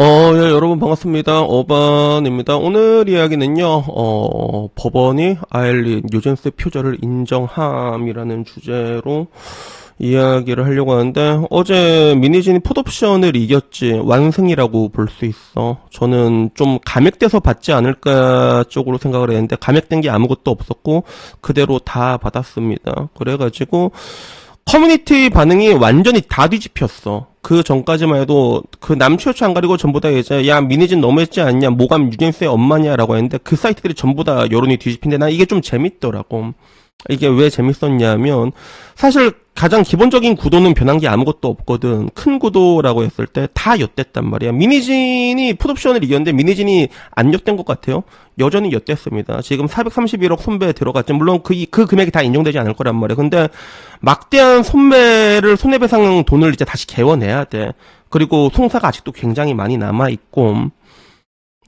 어, 예, 여러분 반갑습니다. 어반입니다. 오늘 이야기는요, 어, 법원이 아일린 요젠스 표절을 인정함이라는 주제로 이야기를 하려고 하는데, 어제 미니진이 풋옵션을 이겼지, 완승이라고 볼 수 있어. 저는 좀 감액돼서 받지 않을까 쪽으로 생각을 했는데, 감액된 게 아무것도 없었고, 그대로 다 받았습니다. 그래가지고, 커뮤니티 반응이 완전히 다 뒤집혔어. 그 전까지만 해도 그 남치호치 안 가리고 전부 다 이제 야 미니진 너무했지 않냐 모감 유젠스의 엄마냐라고 했는데 그 사이트들이 전부 다 여론이 뒤집힌데 난 이게 좀 재밌더라고. 이게 왜 재밌었냐면 사실 가장 기본적인 구도는 변한 게 아무것도 없거든. 큰 구도라고 했을 때 다 엿됐단 말이야. 미니진이 풋옵션을 이겼는데 미니진이 안 엿된 것 같아요. 여전히 엿됐습니다. 지금 431억 손배에 들어갔지. 물론 그, 그 금액이 다 인정되지 않을 거란 말이야. 근데 막대한 손배를 손해배상 돈을 이제 다시 개원해야 돼. 그리고 송사가 아직도 굉장히 많이 남아있고.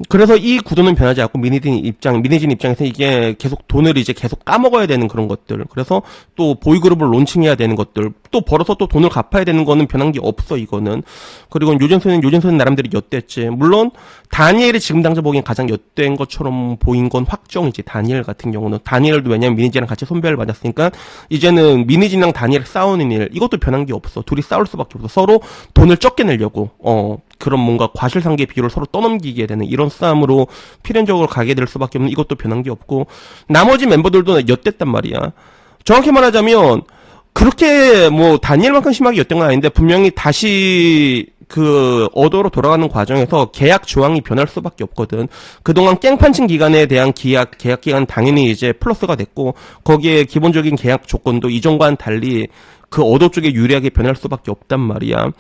그래서 이 구도는 변하지 않고 미니진 입장, 미니진 입장에서 이게 계속 돈을 이제 계속 까먹어야 되는 그런 것들. 그래서 또 보이그룹을 론칭해야 되는 것들. 또 벌어서 또 돈을 갚아야 되는 거는 변한 게 없어, 이거는. 그리고 요전선은 요전선은 나름대로 엿됐지. 물론, 다니엘이 지금 당장 보기엔 가장 엿된 것처럼 보인 건 확정이지, 다니엘 같은 경우는. 다니엘도 왜냐면 미니진이랑 같이 손배를 맞았으니까, 이제는 미니진이랑 다니엘 싸우는 일, 이것도 변한 게 없어. 둘이 싸울 수밖에 없어. 서로 돈을 적게 내려고, 어, 그런 뭔가 과실상계 비율을 서로 떠넘기게 되는 이런 싸움으로 필연적으로 가게 될 수밖에 없는 이것도 변한 게 없고 나머지 멤버들도 엿됐단 말이야. 정확히 말하자면 그렇게 뭐 다니엘만큼 심하게 엿된 건 아닌데 분명히 다시 그 어도로 돌아가는 과정에서 계약 조항이 변할 수밖에 없거든. 그동안 깽판칭 기간에 대한 계약 계약 기간 당연히 이제 플러스가 됐고 거기에 기본적인 계약 조건도 이전과는 달리 그 어도 쪽에 유리하게 변할 수밖에 없단 말이야.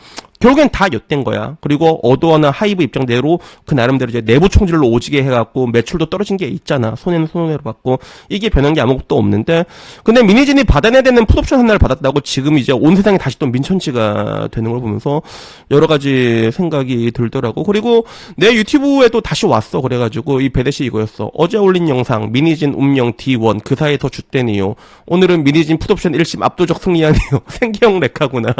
결국엔 다 엿된 거야. 그리고 어도어나 하이브 입장대로 그 나름대로 이제 내부 총질로 오지게 해갖고 매출도 떨어진 게 있잖아. 손해는 손해로 받고 이게 변한 게 아무것도 없는데 근데 미니진이 받아내야 되는 풋옵션 하나를 받았다고 지금 이제 온 세상이 다시 또 민천지가 되는 걸 보면서 여러 가지 생각이 들더라고. 그리고 내 유튜브에도 다시 왔어. 그래가지고 이 배대시 이거였어. 어제 올린 영상 미니진 운명 D1 그 사이에 더 jut대니요. 오늘은 미니진 풋옵션 1심 압도적 승리하네요. 생기형 렉하구나.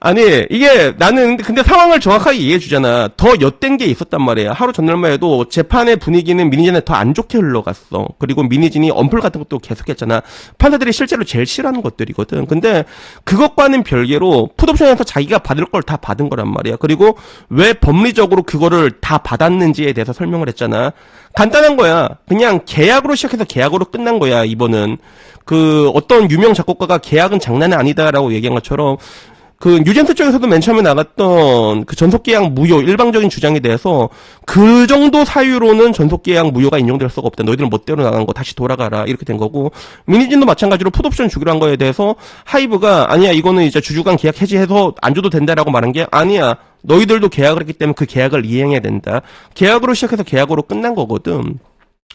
아니 이게 나는 근데 상황을 정확하게 이해해 주잖아. 더 엿된 게 있었단 말이야. 하루 전날만 해도 재판의 분위기는 미니진에 더 안 좋게 흘러갔어. 그리고 미니진이 언플 같은 것도 계속했잖아. 판사들이 실제로 제일 싫어하는 것들이거든. 근데 그것과는 별개로 풋옵션에서 자기가 받을 걸 다 받은 거란 말이야. 그리고 왜 법리적으로 그거를 다 받았는지에 대해서 설명을 했잖아. 간단한 거야. 그냥 계약으로 시작해서 계약으로 끝난 거야. 이번은 그 어떤 유명 작곡가가 계약은 장난이 아니다라고 얘기한 것처럼 그 유젠트 쪽에서도 맨 처음에 나갔던 그 전속계약 무효 일방적인 주장에 대해서 그 정도 사유로는 전속계약 무효가 인정될 수가 없다. 너희들 멋대로 나간 거 다시 돌아가라 이렇게 된 거고 미니진도 마찬가지로 풋옵션 주기로 한 거에 대해서 하이브가 아니야 이거는 이제 주주간 계약 해지해서 안 줘도 된다라고 말한 게 아니야. 너희들도 계약을 했기 때문에 그 계약을 이행해야 된다. 계약으로 시작해서 계약으로 끝난 거거든.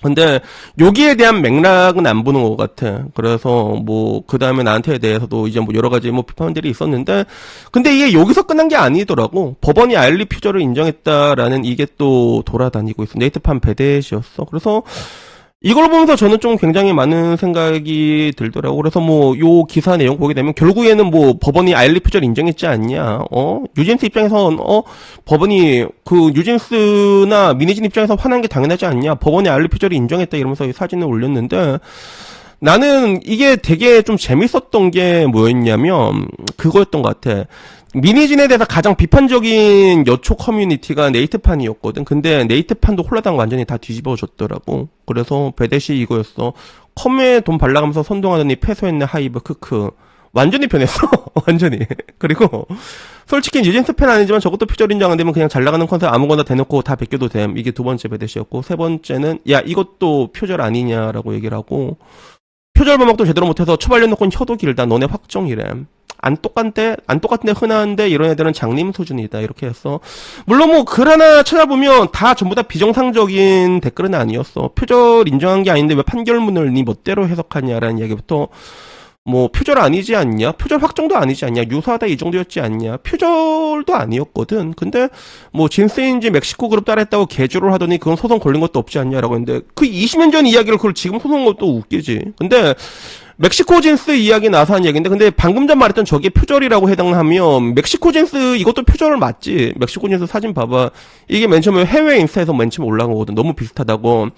근데 여기에 대한 맥락은 안 보는 것 같아. 그래서 뭐 그 다음에 나한테에 대해서도 이제 뭐 여러 가지 뭐 비판들이 있었는데, 근데 이게 여기서 끝난 게 아니더라고. 법원이 알리 퓨저를 인정했다라는 이게 또 돌아다니고 있어. 네이트판 배대시였어. 그래서 이걸 보면서 저는 좀 굉장히 많은 생각이 들더라고. 그래서 뭐, 요 기사 내용 보게 되면, 결국에는 뭐, 법원이 아일리 퓨저를 인정했지 않냐, 어? 유진스 입장에선, 어? 법원이, 그, 유진스나 미니진 입장에서 화난 게 당연하지 않냐, 법원이 아일리 퓨저를 인정했다 이러면서 이 사진을 올렸는데, 나는 이게 되게 좀 재밌었던 게 뭐였냐면, 그거였던 것 같아. 미니진에 대해서 가장 비판적인 여초 커뮤니티가 네이트판이었거든. 근데 네이트판도 홀라당 완전히 다 뒤집어졌더라고. 그래서 배대시 이거였어. 컴에 돈 발라가면서 선동하더니 패소했네 하이브 크크. 완전히 변했어. 완전히. 그리고 솔직히 유진스 팬 아니지만 저것도 인정 안 되면 그냥 잘 나가는 컨셉 아무거나 대놓고 다 베껴도 됨. 이게 두 번째 배대시였고 세 번째는 야 이것도 표절 아니냐라고 얘기를 하고 표절 범학도 제대로 못해서 처발려놓고 혀도 길다. 너네 확정이래. 안 똑같대, 안 똑같은데 흔한데 이런 애들은 장님 수준이다. 이렇게 했어. 물론 뭐 글 하나 찾아보면 다 전부 다 비정상적인 댓글은 아니었어. 표절 인정한 게 아닌데 왜 판결문을 네 멋대로 해석하냐라는 얘기부터 뭐 표절 아니지 않냐? 표절 확정도 아니지 않냐? 유사하다 이 정도였지 않냐? 표절도 아니었거든. 근데 뭐 진스인지 멕시코 그룹 따라했다고 개조를 하더니 그건 소송 걸린 것도 없지 않냐라고 했는데 그 20년 전 이야기를 그걸 지금 소송 것도 웃기지. 근데 멕시코 진스 이야기 나서 한 얘기인데 근데 방금 전 말했던 저게 표절이라고 해당하면 멕시코 진스 이것도 표절 맞지 멕시코 진스 사진 봐봐 이게 맨 처음에 해외 인스타에서 맨 처음에 올라온 거거든 너무 비슷하다고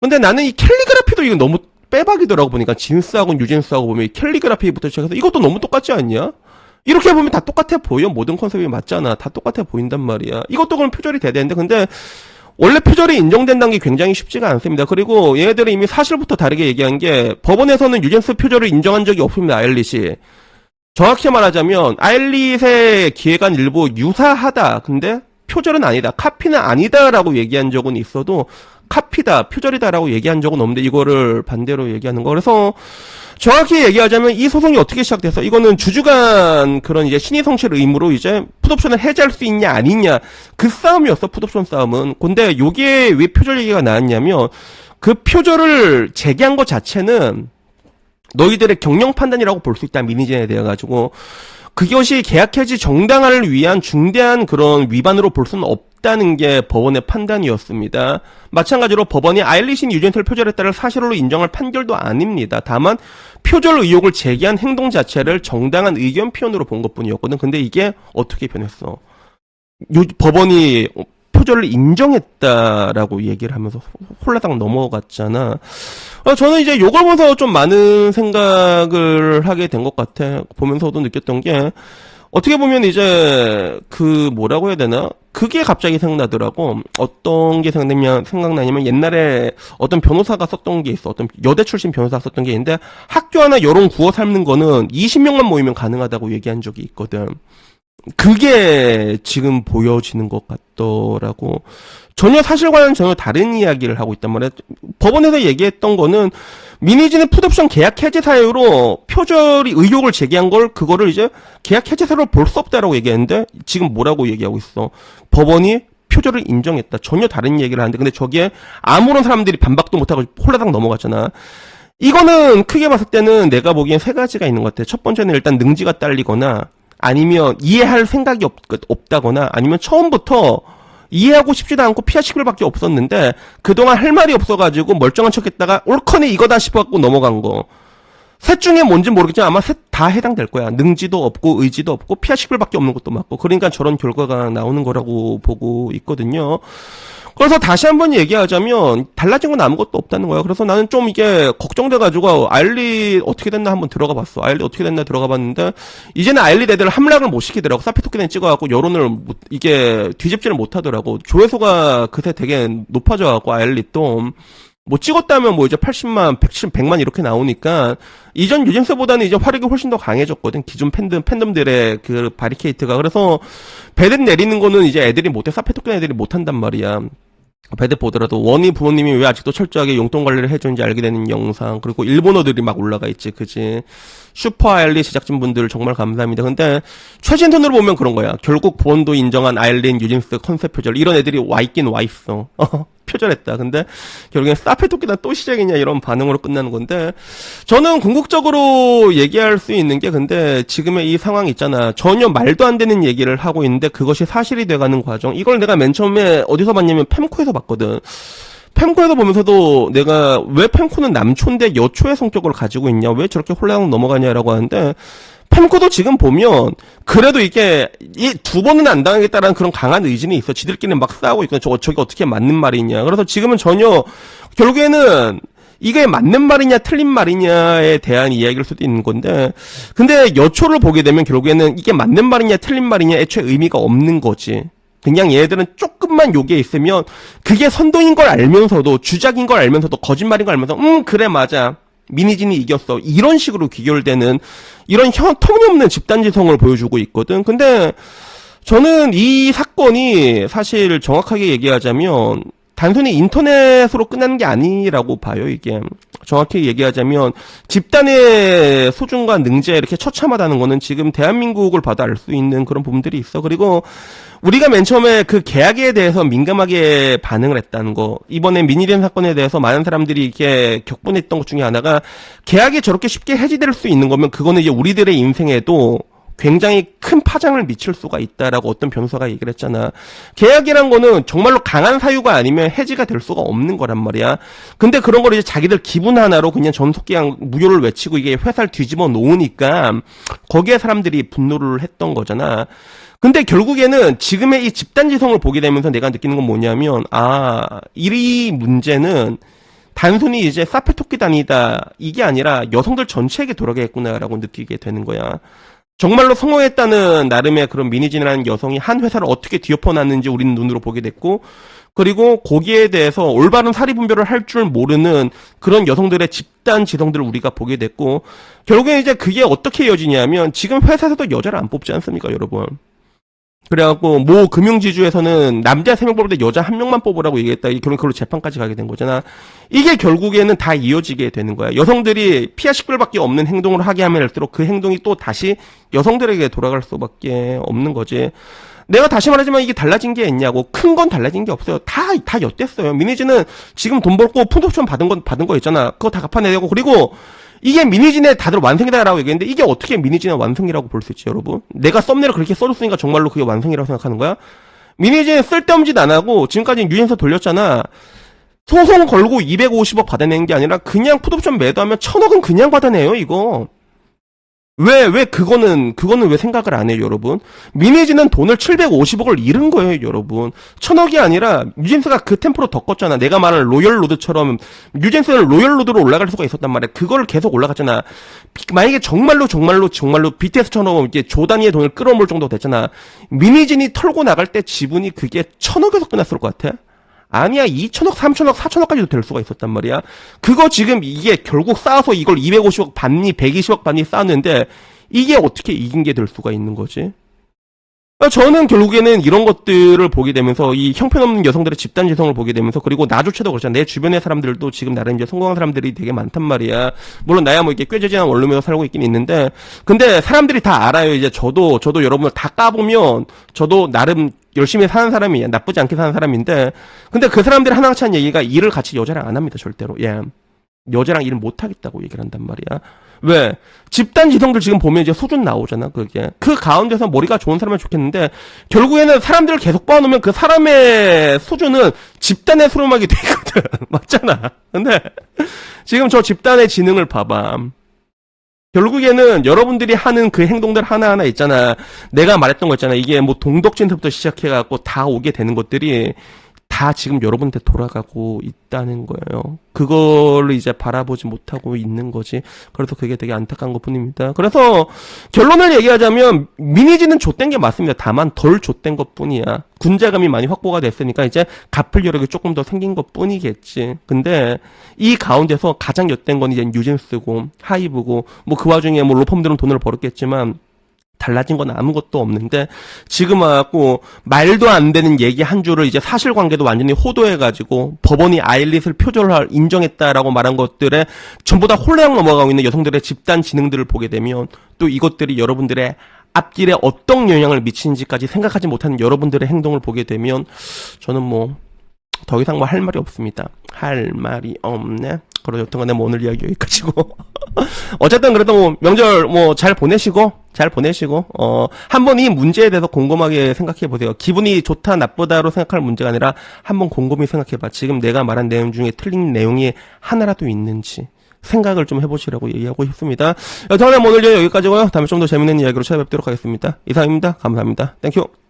근데 나는 이 캘리그라피도 이거 너무 빼박이더라고 보니까 진스하고 뉴진스하고 보면 이 캘리그라피부터 시작해서 이것도 너무 똑같지 않냐 이렇게 보면 다 똑같아 보여 모든 컨셉이 맞잖아 다 똑같아 보인단 말이야 이것도 그럼 표절이 돼야 되는데 근데 원래 표절이 인정된다는 게 굉장히 쉽지가 않습니다. 그리고 얘네들은 이미 사실부터 다르게 얘기한 게 법원에서는 유젠스 표절을 인정한 적이 없습니다. 아일릿이. 정확히 말하자면 아일릿의 기획안 일부 유사하다. 근데 표절은 아니다. 카피는 아니다라고 얘기한 적은 있어도 카피다, 표절이다라고 얘기한 적은 없는데 이거를 반대로 얘기하는 거. 그래서 정확히 얘기하자면 이 소송이 어떻게 시작돼서 이거는 주주간 그런 이제 신의 성실 의무로 이제 풋옵션을 해제할 수 있냐 아니냐 그 싸움이었어 풋옵션 싸움은. 근데 요게 왜 표절 얘기가 나왔냐면 그 표절을 제기한 것 자체는 너희들의 경영 판단이라고 볼 수 있다 미니젠에 대해 가지고 그것이 계약 해지 정당화를 위한 중대한 그런 위반으로 볼 수는 없 다는 게 법원의 판단이었습니다. 마찬가지로 법원이 아일리신 유젠틀 표절했다를 사실로 인정할 판결도 아닙니다. 다만 표절 의혹을 제기한 행동 자체를 정당한 의견 표현으로 본 것뿐이었거든. 근데 이게 어떻게 변했어? 요, 법원이 표절을 인정했다라고 얘기를 하면서 홀라당 넘어갔잖아. 어, 저는 이제 요걸 보면서 좀 많은 생각을 하게 된 것 같아. 보면서도 느꼈던 게, 어떻게 보면 이제, 그, 뭐라고 해야 되나? 그게 갑자기 생각나더라고. 어떤 게 생각나냐면, 생각나냐면, 옛날에 어떤 변호사가 썼던 게 있어. 어떤 여대 출신 변호사가 썼던 게 있는데, 학교 하나 여론 구워 삶는 거는 20명만 모이면 가능하다고 얘기한 적이 있거든. 그게 지금 보여지는 것 같더라고. 전혀 사실과는 전혀 다른 이야기를 하고 있단 말이야. 법원에서 얘기했던 거는 미니지는 풋옵션 계약 해제 사유로 표절이 의혹을 제기한 걸 그거를 이제 계약 해제 사유로 볼 수 없다라고 얘기했는데 지금 뭐라고 얘기하고 있어? 법원이 표절을 인정했다. 전혀 다른 얘기를 하는데 근데 저기에 아무런 사람들이 반박도 못하고 홀라당 넘어갔잖아. 이거는 크게 봤을 때는 내가 보기엔 세 가지가 있는 것 같아. 첫 번째는 일단 능지가 딸리거나 아니면 이해할 생각이 없, 없다거나 아니면 처음부터 이해하고 싶지도 않고 피하시길 밖에 없었는데 그동안 할 말이 없어가지고 멀쩡한 척 했다가 옳거니 이거다 싶어갖고 넘어간 거. 셋 중에 뭔지 모르겠지만 아마 셋 다 해당될 거야. 능지도 없고 의지도 없고 피하시길 밖에 없는 것도 맞고 그러니까 저런 결과가 나오는 거라고 보고 있거든요. 그래서 다시 한번 얘기하자면 달라진 건 아무것도 없다는 거야. 그래서 나는 좀 이게 걱정돼가지고 아일리 어떻게 됐나 한번 들어가 봤어. 아일리 어떻게 됐나 들어가 봤는데 이제는 아일리 애들 함락을 못 시키더라고. 사피토끼는 찍어갖고 여론을 못, 이게 뒤집지를 못하더라고. 조회수가 그새 되게 높아져갖고 아일리 또. 뭐 찍었다면 뭐 이제 80만, 110, 100만 이렇게 나오니까 이전 유진스보다는 이제 화력이 훨씬 더 강해졌거든. 기존 팬덤 팬덤들의 그 바리케이트가 그래서 배드 내리는 거는 이제 애들이 못해. 사페토끼 애들이 못한단 말이야. 배드 보더라도 원희 부모님이 왜 아직도 철저하게 용돈 관리를 해주는지 알게 되는 영상 그리고 일본어들이 막 올라가 있지 그지? 슈퍼 아일린 제작진 분들 정말 감사합니다. 근데 최신 톤으로 보면 그런 거야. 결국 본도 인정한 아일린 유진스 컨셉 표절. 이런 애들이 와 있긴 와 있어 표절했다. 근데 결국엔 사페 토끼다 또 시작이냐 이런 반응으로 끝나는 건데 저는 궁극적으로 얘기할 수 있는 게 근데 지금의 이 상황 있잖아. 전혀 말도 안 되는 얘기를 하고 있는데 그것이 사실이 돼가는 과정. 이걸 내가 맨 처음에 어디서 봤냐면 팸코에서 봤거든. 팸코에서 보면서도 내가 왜 팸코는 남초인데 여초의 성격을 가지고 있냐? 왜 저렇게 혼란으로 넘어가냐라고 하는데 팸코도 지금 보면 그래도 이게 이 두 번은 안 당하겠다라는 그런 강한 의지는 있어. 지들끼리는 막 싸우고 있고 저거 저게 어떻게 맞는 말이냐. 그래서 지금은 전혀 결국에는 이게 맞는 말이냐 틀린 말이냐에 대한 이야기일 수도 있는 건데 근데 여초를 보게 되면 결국에는 이게 맞는 말이냐 틀린 말이냐 애초에 의미가 없는 거지. 그냥 얘들은 조금만 요게 있으면 그게 선동인 걸 알면서도 주작인 걸 알면서도 거짓말인 걸 알면서 음 그래 맞아 미니진이 이겼어. 이런 식으로 귀결되는 이런 형, 터무니없는 집단지성을 보여주고 있거든. 근데 저는 이 사건이 사실 정확하게 얘기하자면 단순히 인터넷으로 끝나는 게 아니라고 봐요, 이게. 정확히 얘기하자면 집단의 소중과 능지에 이렇게 처참하다는 거는 지금 대한민국을 봐도 알 수 있는 그런 부분들이 있어. 그리고 우리가 맨 처음에 그 계약에 대해서 민감하게 반응을 했다는 거. 이번에 미니랜 사건에 대해서 많은 사람들이 이렇게 격분했던 것 중에 하나가 계약이 저렇게 쉽게 해지될 수 있는 거면 그거는 이제 우리들의 인생에도 굉장히 큰 파장을 미칠 수가 있다라고 어떤 변호사가 얘기를 했잖아. 계약이란 거는 정말로 강한 사유가 아니면 해지가 될 수가 없는 거란 말이야. 근데 그런 걸 이제 자기들 기분 하나로 그냥 전속계약 무효를 외치고 이게 회사를 뒤집어 놓으니까 거기에 사람들이 분노를 했던 거잖아. 근데 결국에는 지금의 이 집단지성을 보게 되면서 내가 느끼는 건 뭐냐면, 아, 이 문제는 단순히 이제 사페토끼 단이다. 이게 아니라 여성들 전체에게 돌아가겠구나라고 느끼게 되는 거야. 정말로 성공했다는 나름의 그런 미니진이라는 여성이 한 회사를 어떻게 뒤엎어놨는지 우리는 눈으로 보게 됐고, 그리고 거기에 대해서 올바른 사리 분별을 할 줄 모르는 그런 여성들의 집단 지성들을 우리가 보게 됐고, 결국에 이제 그게 어떻게 이어지냐면, 지금 회사에서도 여자를 안 뽑지 않습니까, 여러분? 그래갖고 모 금융지주에서는 남자 3명 뽑을 때 여자 한 명만 뽑으라고 얘기했다. 결국 그걸로 재판까지 가게 된 거잖아. 이게 결국에는 다 이어지게 되는 거야. 여성들이 피하 식별밖에 없는 행동을 하게 하면 할수록 그 행동이 또 다시 여성들에게 돌아갈 수밖에 없는 거지. 내가 다시 말하지만 이게 달라진 게 있냐고 큰 건 달라진 게 없어요. 다 다 엿됐어요. 미니지는 지금 돈 벌고 푼옵션 받은 건 받은 거 있잖아. 그거 다 갚아내고 그리고 이게 미니진의 다들 완성이다라고 얘기했는데 이게 어떻게 미니진의 완성이라고 볼 수 있지 여러분? 내가 썸네일을 그렇게 써줬으니까 정말로 그게 완성이라고 생각하는 거야? 미니진 쓸데없는 짓 안 하고 지금까지 유인서 돌렸잖아. 소송 걸고 250억 받아내는 게 아니라 그냥 풋옵션 매도하면 1000억은 그냥 받아내요 이거. 왜, 왜 그거는, 그거는 왜 생각을 안 해요, 여러분? 미니지는 돈을 750억을 잃은 거예요, 여러분. 천억이 아니라, 뉴진스가 그 템포로 더 껐잖아. 내가 말하는 로열로드처럼, 뉴진스는 로열로드로 올라갈 수가 있었단 말이야. 그걸 계속 올라갔잖아. 비- 만약에 정말로, 정말로, 정말로, BTS처럼 이제 조 단위의 돈을 끌어모을 정도 됐잖아. 미니진이 털고 나갈 때 지분이 그게 천억에서 끝났을 것 같아? 아니야, 2천억, 3천억, 4천억까지도 될 수가 있었단 말이야. 그거 지금 이게 결국 쌓아서 이걸 250억 받니, 120억 받니 쌓았는데, 이게 어떻게 이긴 게 될 수가 있는 거지? 저는 결국에는 이런 것들을 보게 되면서 이 형편없는 여성들의 집단 지성을 보게 되면서 그리고 나조차도 그렇잖아. 내 주변의 사람들도 지금 나름 이제 성공한 사람들이 되게 많단 말이야. 물론 나야 뭐 이렇게 꾀재재한 원룸에서 살고 있긴 있는데 근데 사람들이 다 알아요. 이제 저도 저도 여러분들 다 까보면 저도 나름 열심히 사는 사람이야. 나쁘지 않게 사는 사람인데 근데 그 사람들이 하나같이 한 얘기가 일을 같이 여자랑 안 합니다. 절대로. 예. 여자랑 일을 못 하겠다고 얘기를 한단 말이야. 왜? 집단 지성들 지금 보면 이제 수준 나오잖아, 그게. 그 가운데서 머리가 좋은 사람은 좋겠는데, 결국에는 사람들을 계속 뻗어놓으면 그 사람의 수준은 집단의 수렴하게 되거든. 맞잖아. 근데, 지금 저 집단의 지능을 봐봐. 결국에는 여러분들이 하는 그 행동들 하나하나 있잖아. 내가 말했던 거 있잖아. 이게 뭐 동덕진서부터 시작해갖고 다 오게 되는 것들이 다 지금 여러분한테 돌아가고 있다는 거예요. 그걸 이제 바라보지 못하고 있는 거지. 그래서 그게 되게 안타까운 것 뿐입니다. 그래서 결론을 얘기하자면 미니지는 좆된 게 맞습니다. 다만 덜 좆된 것 뿐이야. 군자금이 많이 확보가 됐으니까 이제 갚을 여력이 조금 더 생긴 것 뿐이겠지. 근데 이 가운데서 가장 엿된 건 이제 뉴진스고 하이브고 뭐 그 와중에 뭐 로펌들은 돈을 벌었겠지만 달라진 건 아무것도 없는데 지금 와갖고 말도 안 되는 얘기 한 줄을 이제 사실관계도 완전히 호도해가지고 법원이 아일릿을 표절할 인정했다라고 말한 것들에 전부 다 홀레양 넘어가고 있는 여성들의 집단 지능들을 보게 되면 또 이것들이 여러분들의 앞길에 어떤 영향을 미치는지까지 생각하지 못하는 여러분들의 행동을 보게 되면 저는 뭐 더 이상 뭐 할 말이 없습니다. 할 말이 없네. 그리고 여튼간에 뭐 오늘 이야기 여기까지고. 어쨌든 그래도 뭐 명절 뭐 잘 보내시고 잘 보내시고 어 한번 이 문제에 대해서 곰곰하게 생각해 보세요. 기분이 좋다 나쁘다로 생각할 문제가 아니라 한번 곰곰이 생각해 봐. 지금 내가 말한 내용 중에 틀린 내용이 하나라도 있는지 생각을 좀 해보시라고 얘기하고 싶습니다. 여튼간에 뭐 오늘 여기까지고요. 다음에 좀 더 재밌는 이야기로 찾아뵙도록 하겠습니다. 이상입니다. 감사합니다. 땡큐.